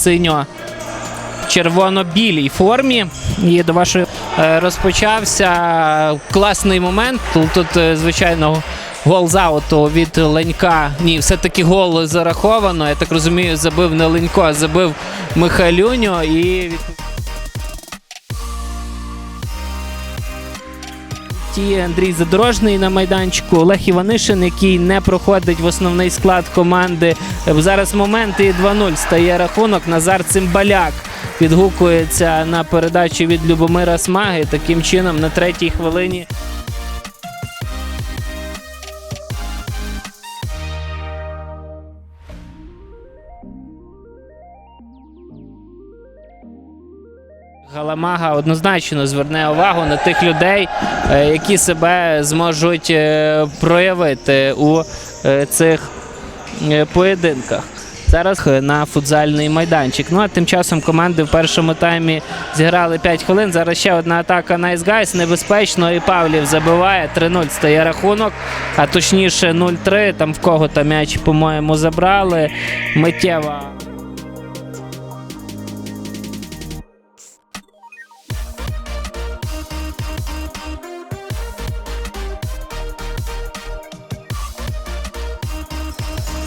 синьо червоно-білій формі. І до вашої е, розпочався класний момент. Тут, тут, е, звичайно, гол з ауту від Ленька. Ні, все-таки гол зараховано. Я так розумію, забив не Ленько, а забив Михайлюньо. І. Ті Андрій Задорожний на майданчику, Олег Іванишин, який не проходить в основний склад команди. Зараз момент і 2-0 стає рахунок. Назар Цимбаляк відгукується на передачу від Любомира Смаги. Таким чином, на третій хвилині. Галамага однозначно зверне увагу на тих людей, е, які себе зможуть е, проявити у е, цих поєдинках. Зараз на футзальний майданчик. Ну а тим часом команди в першому таймі зіграли 5 хвилин. Зараз ще одна атака Nice Guys. Небезпечно. І Павлів забиває. 3-0 стає рахунок. А точніше 0-3. Там в кого там м'яч, по-моєму, забрали. Миттєва.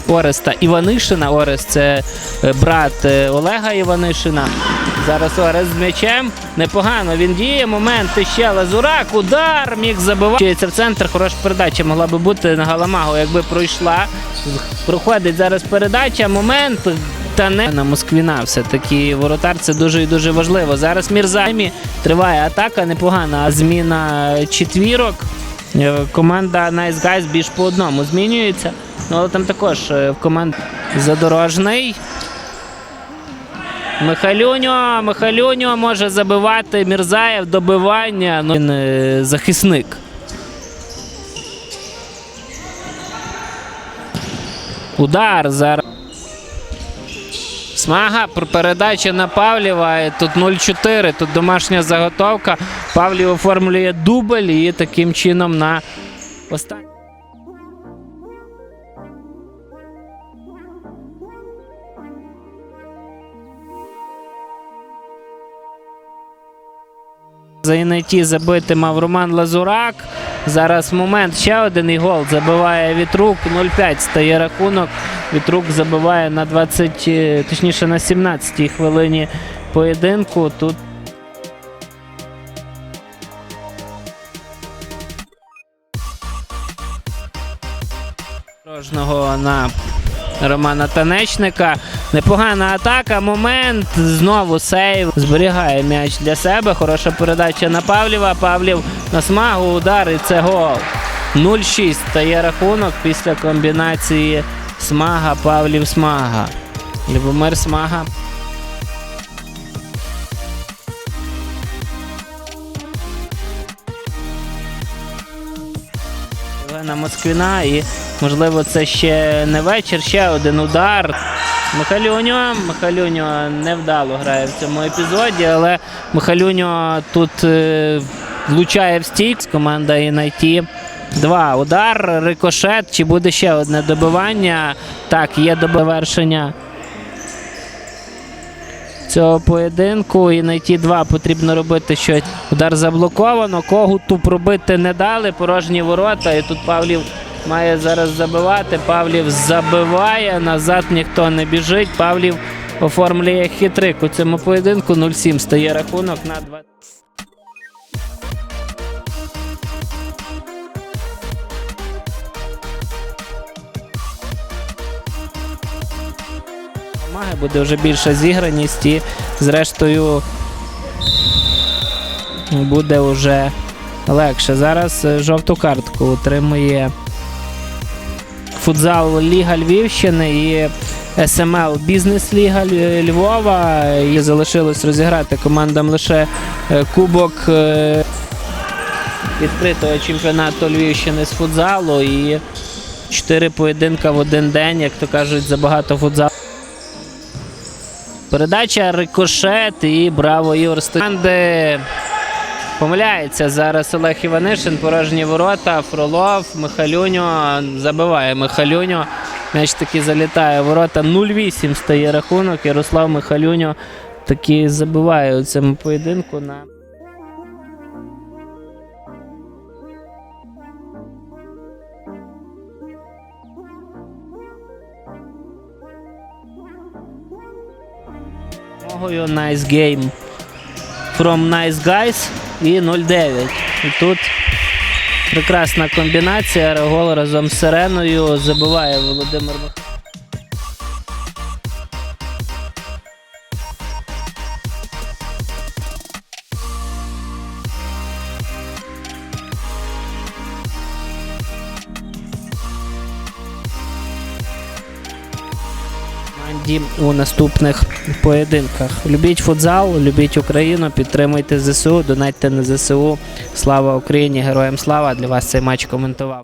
Ореста Іванишина. Орест це е, брат е, Олега Іванишина. Зараз Орест з м'ячем. Непогано він діє. Момент ще Лазурак. Удар міг забивати. Це в центр. Хороша передача могла би бути на Галамагу, якби пройшла. Проходить зараз передача. Момент. Та не на Москвіна все-таки воротар це дуже і дуже важливо. Зараз Мірзаймі триває атака, непогана зміна четвірок. Е, Команда Nice Guys більш по одному змінюється. Ну, але там також е, в команд задорожний. Михайлюньо, Михайлюньо може забивати Мірзаєв, добивання. Ну, він е, захисник. Удар зараз. Смага передача на Павлєва. Тут 0-4. Тут домашня заготовка. Павлів оформлює дубль і таким чином на останній. За забити мав Роман Лазурак. Зараз момент ще один гол забиває Вітрук. 0-5 стає рахунок. Вітрук забиває на 20, е, точніше на 17-й хвилині поєдинку. Тут на Романа Танечника. Непогана атака. Момент. Знову сейв. Зберігає м'яч для себе. Хороша передача на Павлєва. Павлів на смагу. Удар і це гол. 0-6 стає рахунок після комбінації Смага, Павлів, Смага. Любомир Смага. Олена Москвіна і можливо це ще не вечір. Ще один удар. Михалюньо. Михалюньо невдало грає в цьому епізоді, але Михалюньо тут е, влучає в стійк. Команда Інайті. Два. Удар, рикошет. Чи буде ще одне добивання? Так, є довершення цього поєдинку. І на ті два потрібно робити щось. Удар заблоковано. Когуту пробити не дали. Порожні ворота. І тут Павлів має зараз забивати. Павлів забиває. Назад ніхто не біжить. Павлів оформлює хитрик у цьому поєдинку. 0-7 стає рахунок на 2. Має буде вже більша зіграність і зрештою буде вже легше. Зараз е, жовту картку отримує футзал Ліга Львівщини і СМЛ Бізнес Ліга Львова. І залишилось розіграти командам лише е, кубок е, відкритого чемпіонату Львівщини з футзалу і чотири поєдинка в один день, як то кажуть, забагато футзалу. Передача рикошет і браво Ігор Станди. Помиляється зараз Олег Іванишин, порожні ворота, Фролов, Михалюньо забиває Михалюньо. М'яч таки залітає ворота. 0-8 стає рахунок. Ярослав Михалюньо таки забиває у цьому поєдинку на. Nice Game from Nice Guys і 0-9. І тут прекрасна комбінація. Гол разом з Сиреною забиває Володимир Михайлович. Команді у наступних поєдинках. Любіть футзал, любіть Україну, підтримуйте ЗСУ, донатьте на ЗСУ. Слава Україні! Героям слава! Для вас цей матч коментував.